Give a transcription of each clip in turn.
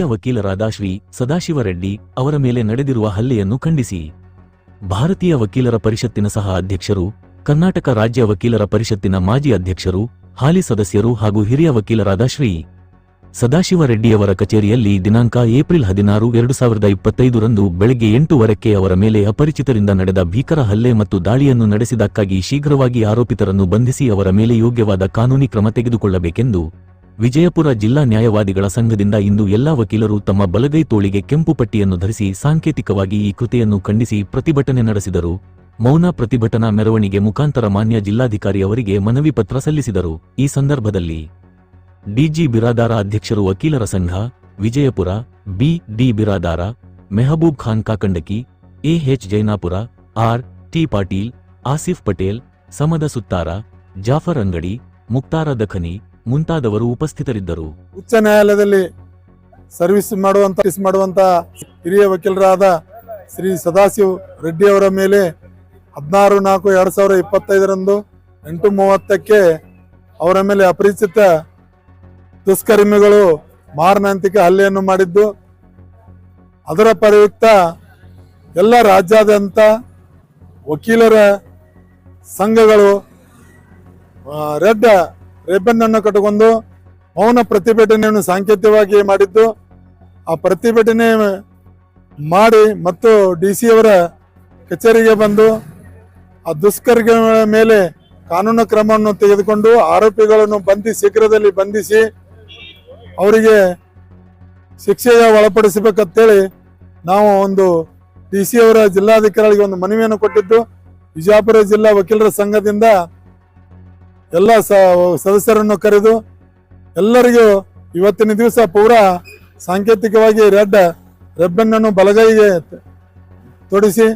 ಹಿರಿಯ ವಕೀಲರಾದ ಶ್ರೀ ಸದಾಶಿವರೆಡ್ಡಿ ಅವರ ಮೇಲೆ ನಡೆದಿರುವ ಹಲ್ಲೆಯನ್ನು ಖಂಡಿಸಿ. ಭಾರತೀಯ ವಕೀಲರ ಪರಿಷತ್ತಿನ ಸಹ ಅಧ್ಯಕ್ಷರು, ಕರ್ನಾಟಕ ರಾಜ್ಯ ವಕೀಲರ ಪರಿಷತ್ತಿನ ಮಾಜಿ ಅಧ್ಯಕ್ಷರು, ಹಾಲಿ ಸದಸ್ಯರು ಹಾಗೂ ಹಿರಿಯ ವಕೀಲರಾದ ಶ್ರೀ ಸದಾಶಿವರೆಡ್ಡಿಯವರ ಕಚೇರಿಯಲ್ಲಿ ದಿನಾಂಕ ಏಪ್ರಿಲ್ ಹದಿನಾರು, ಎರಡು ಸಾವಿರದ ಇಪ್ಪತ್ತೈದರಂದು ಬೆಳಗ್ಗೆ ಎಂಟುವರೆಕ್ಕೆ ಅವರ ಮೇಲೆ ಅಪರಿಚಿತರಿಂದ ನಡೆದ ಭೀಕರ ಹಲ್ಲೆ ಮತ್ತು ದಾಳಿಯನ್ನು ನಡೆಸಿದಕ್ಕಾಗಿ ಶೀಘ್ರವಾಗಿ ಆರೋಪಿತರನ್ನು ಬಂಧಿಸಿ ಅವರ ಮೇಲೆ ಯೋಗ್ಯವಾದ ಕಾನೂನಿ ಕ್ರಮ ತೆಗೆದುಕೊಳ್ಳಬೇಕೆಂದು ವಿಜಯಪುರ ಜಿಲ್ಲಾ ನ್ಯಾಯವಾದಿಗಳ ಸಂಘದಿಂದ ಇಂದು ಎಲ್ಲಾ ವಕೀಲರು ತಮ್ಮ ಬಲಗೈ ತೋಳಿಗೆ ಕೆಂಪು ಪಟ್ಟಿಯನ್ನು ಧರಿಸಿ ಸಾಂಕೇತಿಕವಾಗಿ ಈ ಕೃತಿಯನ್ನು ಖಂಡಿಸಿ ಪ್ರತಿಭಟನೆ ನಡೆಸಿದರು. ಮೌನ ಪ್ರತಿಭಟನಾ ಮೆರವಣಿಗೆ ಮುಖಾಂತರ ಮಾನ್ಯ ಜಿಲ್ಲಾಧಿಕಾರಿ ಅವರಿಗೆ ಮನವಿ ಪತ್ರ ಸಲ್ಲಿಸಿದರು. ಈ ಸಂದರ್ಭದಲ್ಲಿ ಡಿಜಿ ಬಿರಾದಾರ ಅಧ್ಯಕ್ಷರು ವಕೀಲರ ಸಂಘ, Vijayapura, B D Biradar, Mehboob Khan Kakandaki A H Jainapur, R T Patil, Asif Patel, Samad Suttar, Jafar Angadi, Mukhtar Dakhani ಮುಂತಾದವರು ಉಪಸ್ಥಿತರಿದ್ದರು. ಉಚ್ಚ ನ್ಯಾಯಾಲಯದಲ್ಲಿ ಸರ್ವಿಸ್ ಮಾಡುವಂತ ಮಾಡುವಂತ ಹಿರಿಯ ವಕೀಲರಾದ ಶ್ರೀ ಸದಾಶಿವ್ ರೆಡ್ಡಿ ಅವರ ಮೇಲೆ ಹದಿನಾರು, ನಾಲ್ಕು, ಎರಡ್ ಸಾವಿರದ ಇಪ್ಪತ್ತೈದರಂದು ಎಂಟು, ಮೂವತ್ತಕ್ಕೆ ಅವರ ಮೇಲೆ ಅಪರಿಚಿತ ದುಷ್ಕರ್ಮಿಗಳು ಮಾರಣಾಂತಿಕ ಹಲ್ಲೆಯನ್ನು ಮಾಡಿದ್ದು, ಅದರ ಪ್ರಯುಕ್ತ ಎಲ್ಲ ರಾಜ್ಯಾದ್ಯಂತ ವಕೀಲರ ಸಂಘಗಳು ರೆಡ್ ರಿಬ್ಬನ್ ಅನ್ನು ಕಟ್ಟಿಕೊಂಡು ಮೌನ ಪ್ರತಿಭಟನೆಯನ್ನು ಸಾಂಕೇತಿಕವಾಗಿ ಮಾಡಿದ್ದು, ಆ ಪ್ರತಿಭಟನೆ ಮಾಡಿ ಮತ್ತು ಡಿ ಸಿ ಅವರ ಕಚೇರಿಗೆ ಬಂದು ಆ ದುಷ್ಕರ್ಮಿಗಳ ಮೇಲೆ ಕಾನೂನು ಕ್ರಮವನ್ನು ತೆಗೆದುಕೊಂಡು ಆರೋಪಿಗಳನ್ನು ಬಂಧಿ ಶೀಘ್ರದಲ್ಲಿ ಬಂಧಿಸಿ ಅವರಿಗೆ ಶಿಕ್ಷೆಗೆ ಒಳಪಡಿಸಬೇಕಂತೇಳಿ ನಾವು ಒಂದು ಡಿ ಸಿ ಅವರ ಜಿಲ್ಲಾಧಿಕಾರಿಗಳಿಗೆ ಒಂದು ಮನವಿಯನ್ನು ಕೊಟ್ಟಿದ್ದು ವಿಜಯಪುರ ಜಿಲ್ಲಾ ವಕೀಲರ ಸಂಘದಿಂದ ಎಲ್ಲ ಸದಸ್ಯರನ್ನು ಕರೆದು ಎಲ್ಲರಿಗೂ ಇವತ್ತಿನ ದಿವಸ ಪೂರಾ ಸಾಂಕೇತಿಕವಾಗಿ ರೆಡ್ ರೆಬ್ಬನ್ ಅನ್ನು ಬಲಗೈಗೆ ತೊಡಿಸಿ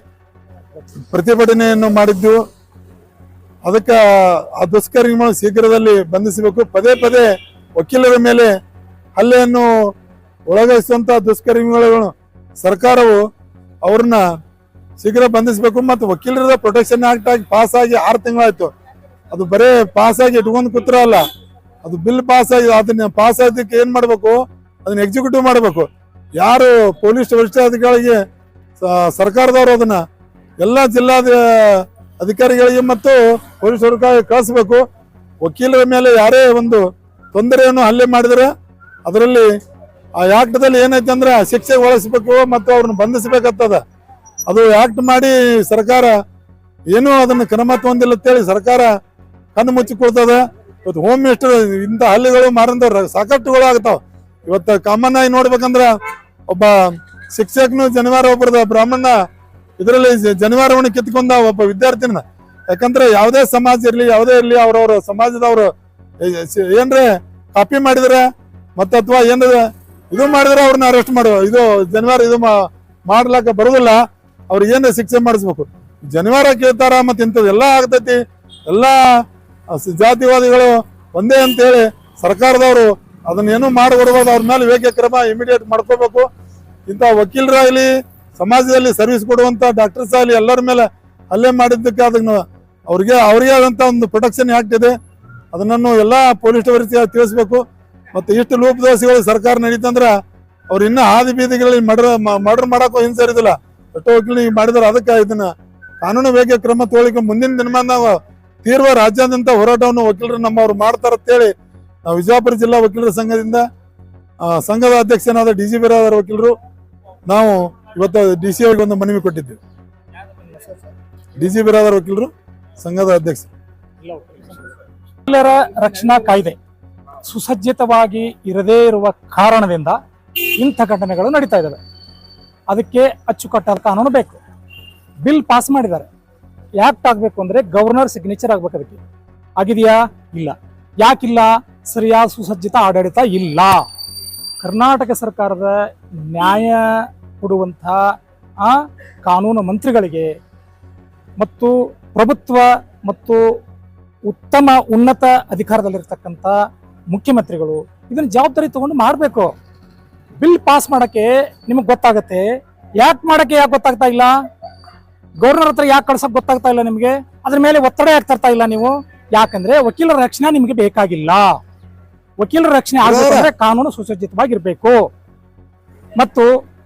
ಪ್ರತಿಭಟನೆಯನ್ನು ಮಾಡಿದ್ದು. ಅದಕ್ಕೆ ಆ ದುಷ್ಕರ್ಮಿಗಳು ಶೀಘ್ರದಲ್ಲಿ ಬಂಧಿಸಬೇಕು. ಪದೇ ಪದೇ ವಕೀಲರ ಮೇಲೆ ಹಲ್ಲೆಯನ್ನು ಒಳಗಿಸುವಂತ ದುಷ್ಕರ್ಮಿಗಳು ಸರ್ಕಾರವು ಅವ್ರನ್ನ ಶೀಘ್ರ ಬಂಧಿಸಬೇಕು. ಮತ್ತು ವಕೀಲರ ಪ್ರೊಟೆಕ್ಷನ್ ಆಕ್ಟ್ ಆಗಿ ಪಾಸ್ ಆಗಿ ಆರು ತಿಂಗಳಾಯ್ತು. ಅದು ಬರೇ ಪಾಸ್ ಆಗಿ ಇಟ್ಕೊಂಡು ಕೂತ್ರ ಅಲ್ಲ. ಅದು ಬಿಲ್ ಪಾಸ್ ಆಗಿ ಅದನ್ನ ಪಾಸ್ ಆದಕ್ಕೆ ಏನ್ ಮಾಡ್ಬೇಕು? ಅದನ್ನ ಎಕ್ಸಿಕ್ಯೂಟಿವ್ ಮಾಡಬೇಕು. ಯಾರು ಪೊಲೀಸ್ ವರಿಷ್ಠಾಧಿಕಾರಿಗೆ ಸರ್ಕಾರದವರು ಅದನ್ನ, ಎಲ್ಲ ಜಿಲ್ಲಾ ಅಧಿಕಾರಿಗಳಿಗೆ ಮತ್ತು ಪೊಲೀಸ್ ವರ್ಗಕ್ಕೆ ಕಳಿಸ್ಬೇಕು. ವಕೀಲರ ಮೇಲೆ ಯಾರೇ ಒಂದು ತೊಂದರೆಯನ್ನು ಹಲ್ಲೆ ಮಾಡಿದ್ರೆ ಅದರಲ್ಲಿ ಆ ಆ್ಯಕ್ಟ್ದಲ್ಲಿ ಏನೈತೆ ಅಂದ್ರೆ ಶಿಕ್ಷೆ ಒಳಸ್ಬೇಕು ಮತ್ತು ಅವ್ರನ್ನ ಬಂಧಿಸಬೇಕಂತದ ಅದು ಆಕ್ಟ್ ಮಾಡಿ ಸರ್ಕಾರ ಏನೂ ಅದನ್ನ ಕ್ರಮ ತಗೊಂಡಿಲ್ಲ ಅಂತೇಳಿ ಸರ್ಕಾರ ಕಣ್ಣು ಮುಚ್ಚಿಕೊಳ್ತದ ಇವತ್ತು ಹೋಮ್ ಮಿನಿಸ್ಟರ್ ಇಂಥ ಹಳ್ಳಿಗಳು ಮಾರಂದವ್ರ ಸಾಕಷ್ಟುಗಳು ಆಗ್ತಾವ. ಇವತ್ತು ಕಾಮನ್ ಆಗಿ ನೋಡ್ಬೇಕಂದ್ರ ಒಬ್ಬ ಶಿಕ್ಷಕನು ಜನಿವಾರ ಒಬ್ಬರದ ಬ್ರಾಹ್ಮಣ ಇದರಲ್ಲಿ ಜನಿವಾರವನ್ನು ಕಿತ್ಕೊಂಡ ಒಬ್ಬ ವಿದ್ಯಾರ್ಥಿನ. ಯಾಕಂದ್ರೆ ಯಾವುದೇ ಸಮಾಜ ಇರ್ಲಿ, ಯಾವುದೇ ಇರ್ಲಿ ಅವ್ರವ್ರ ಸಮಾಜದವರು ಏನ್ರ ಕಾಪಿ ಮಾಡಿದ್ರೆ ಮತ್ತೆ ಅಥವಾ ಏನಾರ ಇದು ಮಾಡಿದ್ರೆ ಅವ್ರನ್ನ ಅರೆಸ್ಟ್ ಮಾಡುವ. ಇದು ಜನಿವಾರ ಇದು ಮಾಡ್ಲಾಕ ಬರುದಿಲ್ಲ. ಅವ್ರಿಗೆ ಏನ್ ಶಿಕ್ಷೆ ಮಾಡಿಸ್ಬೇಕು. ಜನಿವಾರ ಕೇಳ್ತಾರ ಮತ್ತೆ ಇಂಥದ್ದೆಲ್ಲ ಆಗ್ತೈತಿ. ಎಲ್ಲ ಜಾತಿವಾದಿಗಳು ಒಂದೇ ಅಂತೇಳಿ ಸರ್ಕಾರದವರು ಅದನ್ನೇನು ಮಾಡಿಕೊಡ್ಬೋದು ಅವ್ರ ಮೇಲೆ ವೇಗ ಕ್ರಮ ಇಮಿಡಿಯೇಟ್ ಮಾಡ್ಕೋಬೇಕು. ಇಂಥ ವಕೀಲರಾಗಲಿ ಸಮಾಜದಲ್ಲಿ ಸರ್ವಿಸ್ ಕೊಡುವಂತ ಡಾಕ್ಟರ್ಸ್ ಆಗಲಿ ಎಲ್ಲರ ಮೇಲೆ ಹಲ್ಲೆ ಮಾಡಿದ್ದಕ್ಕೆ ಅದನ್ನು ಅವ್ರಿಗೆ ಅವ್ರಿಗೆ ಆದಂಥ ಒಂದು ಪ್ರೊಟೆಕ್ಷನ್ ಇದೆ. ಅದನ್ನು ಎಲ್ಲ ಪೊಲೀಸ್ ಅವರಿಗೆ ತಿಳಿಸ್ಬೇಕು. ಮತ್ತೆ ಇಷ್ಟು ಲೋಪದೋಷಗಳು ಸರ್ಕಾರ ನಡೀತಂದ್ರೆ ಅವ್ರು ಇನ್ನೂ ಹಾದಿ ಬೀದಿಗಳಲ್ಲಿ ಮರ್ಡರ್ ಮರ್ಡರ್ ಮಾಡಕ್ಕೂ ಹಿಂಸರಿದಿಲ್ಲ ಎಷ್ಟೋ ವಕೀಲ ಮಾಡಿದ್ರೆ, ಅದಕ್ಕೆ ಇದನ್ನ ಕಾನೂನು ವೇಗ ಕ್ರಮ ತೊಗೊಳಿಕ್ಕೆ ಮುಂದಿನ ದಿನಮಾನ ತೀವ್ರ ರಾಜ್ಯಾದ್ಯಂತ ಹೋರಾಟವನ್ನು ವಕೀಲರು ನಮ್ಮವರು ಮಾಡ್ತಾರ ಅಂತೇಳಿ ನಾವು ವಿಜಯಪುರ ಜಿಲ್ಲಾ ವಕೀಲರ ಸಂಘದಿಂದ ಸಂಘದ ಅಧ್ಯಕ್ಷನಾದ ಡಿ ಜಿ ಬಿರಾದರ್ ವಕೀಲರು ನಾವು ಇವತ್ತು ಡಿ ಸಿ ಅವರಿಗೆ ಒಂದು ಮನವಿ ಕೊಟ್ಟಿದ್ದೇವೆ. ಡಿ ಜಿ ಬಿರಾದರ್ ವಕೀಲರು, ಸಂಘದ ಅಧ್ಯಕ್ಷ ವಕೀಲರ ರಕ್ಷಣಾ ಕಾಯ್ದೆ ಸುಸಜ್ಜಿತವಾಗಿ ಇರದೇ ಇರುವ ಕಾರಣದಿಂದ ಇಂಥ ಘಟನೆಗಳು ನಡೀತಾ ಇದ್ದಾವೆ. ಅದಕ್ಕೆ ಅಚ್ಚುಕಟ್ಟಾದ ಕಾನೂನು ಬೇಕು. ಬಿಲ್ ಪಾಸ್ ಮಾಡಿದ್ದಾರೆ. ಯಾಕ್ಟ್ ಆಗಬೇಕು ಅಂದ್ರೆ ಗವರ್ನರ್ ಸಿಗ್ನೇಚರ್ ಆಗ್ಬೇಕು ಅದಕ್ಕೆ. ಆಗಿದೆಯಾ? ಇಲ್ಲ. ಯಾಕಿಲ್ಲ? ಸರಿಯಾದ ಸುಸಜ್ಜಿತ ಆಡಳಿತ ಇಲ್ಲ. ಕರ್ನಾಟಕ ಸರ್ಕಾರದ ನ್ಯಾಯ ಕೊಡುವಂಥ, ಆ, ಕಾನೂನು ಮಂತ್ರಿಗಳಿಗೆ ಮತ್ತು ಪ್ರಭುತ್ವ ಮತ್ತು ಉತ್ತಮ, ಉನ್ನತ ಅಧಿಕಾರದಲ್ಲಿರ್ತಕ್ಕಂಥ ಮುಖ್ಯಮಂತ್ರಿಗಳು ಇದನ್ನ ಜವಾಬ್ದಾರಿ ತಗೊಂಡು ಮಾಡಬೇಕು. ಬಿಲ್ ಪಾಸ್ ಮಾಡಕ್ಕೆ ನಿಮಗೆ ಗೊತ್ತಾಗತ್ತೆ. ಯಾಕೆ ಮಾಡಕ್ಕೆ ಯಾಕೆ ಗೊತ್ತಾಗ್ತಾ ಇಲ್ಲ? ಗವರ್ನರ್ ಹತ್ರ ಯಾಕೆ ಕಳ್ಸಕ್ ಗೊತ್ತಾಗ್ತಾ ಇಲ್ಲ ನಿಮಗೆ? ಅದ್ರ ಮೇಲೆ ಒತ್ತಡ ಯಾಕೆ ತರ್ತಾ ಇಲ್ಲ ನೀವು? ಯಾಕಂದ್ರೆ ವಕೀಲರ ರಕ್ಷಣೆ ನಿಮಗೆ ಬೇಕಾಗಿಲ್ಲ. ವಕೀಲರ ರಕ್ಷಣೆ ಆಗಬೇಕಂದ್ರೆ ಕಾನೂನು ಸುಸಜ್ಜಿತವಾಗಿರ್ಬೇಕು. ಮತ್ತು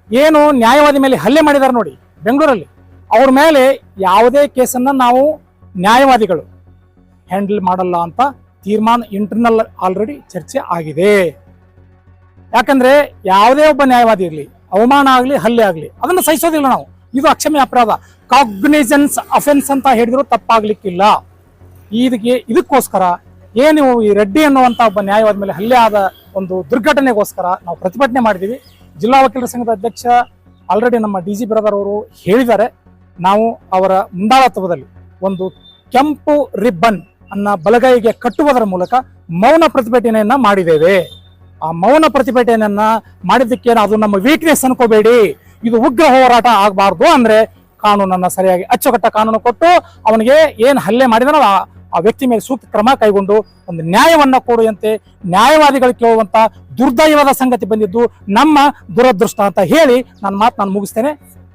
ಏನು ನ್ಯಾಯವಾದಿ ಮೇಲೆ ಹಲ್ಲೆ ಮಾಡಿದ್ದಾರೆ ನೋಡಿ, ಬೆಂಗಳೂರಲ್ಲಿ. ಅವ್ರ ಮೇಲೆ ಯಾವುದೇ ಕೇಸನ್ನ ನಾವು ನ್ಯಾಯವಾದಿಗಳು ಹ್ಯಾಂಡಲ್ ಮಾಡಲ್ಲ ಅಂತ ತೀರ್ಮಾನ ಇಂಟರ್ನಲ್ ಆಲ್ರೆಡಿ ಚರ್ಚೆ ಆಗಿದೆ. ಯಾಕಂದ್ರೆ ಯಾವುದೇ ಒಬ್ಬ ನ್ಯಾಯವಾದಿ ಇರಲಿ, ಅವಮಾನ ಆಗಲಿ, ಹಲ್ಲೆ ಆಗಲಿ, ಅದನ್ನು ಸಹಿಸೋದಿಲ್ಲ ನಾವು. ಇದು ಅಕ್ಷಮ್ಯ ಅಪರಾಧ ಕಾಗ್ನಿಜೆನ್ಸ್ ಅಫೆನ್ಸ್ ಅಂತ ಹೇಳಿದ್ರು ತಪ್ಪಾಗ್ಲಿಕ್ಕಿಲ್ಲ. ಇದಕ್ಕೆ ಇದಕ್ಕೋಸ್ಕರ ಏನು ಈ ರೆಡ್ಡಿ ಅನ್ನುವಂತ ಒಬ್ಬ ನ್ಯಾಯವಾದ ಮೇಲೆ ಹಲ್ಲೆ ಆದ ಒಂದು ದುರ್ಘಟನೆಗೋಸ್ಕರ ನಾವು ಪ್ರತಿಭಟನೆ ಮಾಡಿದ್ದೀವಿ. ಜಿಲ್ಲಾ ವಕೀಲರ ಸಂಘದ ಅಧ್ಯಕ್ಷ ಆಲ್ರೆಡಿ ನಮ್ಮ ಡಿ ಜಿ ಬ್ರದರ್ ಅವರು ಹೇಳಿದ್ದಾರೆ. ನಾವು ಅವರ ಮುಂದಾಳತ್ವದಲ್ಲಿ ಒಂದು ಕೆಂಪು ರಿಬ್ಬನ್ ಅನ್ನ ಬಲಗೈಗೆ ಕಟ್ಟುವುದರ ಮೂಲಕ ಮೌನ ಪ್ರತಿಭಟನೆಯನ್ನ ಮಾಡಿದ್ದೇವೆ. ಆ ಮೌನ ಪ್ರತಿಭಟನೆಯನ್ನ ಮಾಡಿದ್ದಕ್ಕೆ ಅದು ನಮ್ಮ ವೀಕ್ನೆಸ್ ಅನ್ಕೋಬೇಡಿ. ಇದು ಉಗ್ರ ಹೋರಾಟ ಆಗಬಾರ್ದು ಅಂದ್ರೆ ಕಾನೂನನ್ನ ಸರಿಯಾಗಿ ಅಚ್ಚುಕಟ್ಟ ಕಾನೂನು ಕೊಟ್ಟು ಅವನಿಗೆ ಏನು ಹಲ್ಲೆ ಮಾಡಿದನೋ ಆ- ವ್ಯಕ್ತಿ ಮೇಲೆ ಸೂಕ್ತ ಕ್ರಮ ಕೈಗೊಂಡು ಒಂದು ನ್ಯಾಯವನ್ನ ಕೊಡುವಂತೆ ನ್ಯಾಯವಾದಿಗಳು ಕೇಳುವಂತ ದುರ್ದೈವದ ಸಂಗತಿ ಬಂದಿದ್ದು ನಮ್ಮ ದುರದೃಷ್ಟ ಅಂತ ಹೇಳಿ ನನ್ನ ಮಾತು ನಾನು ಮುಗಿಸ್ತೇನೆ.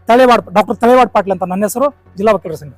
ತಲೆವಾಡ್ ಡಾಕ್ಟರ್ ತಳೆವಾಡ್ ಪಾಟೀಲ್ ಅಂತ ನನ್ನ ಹೆಸರು. ಜಿಲ್ಲಾ ವಕೀಲರ ಸಂಘ.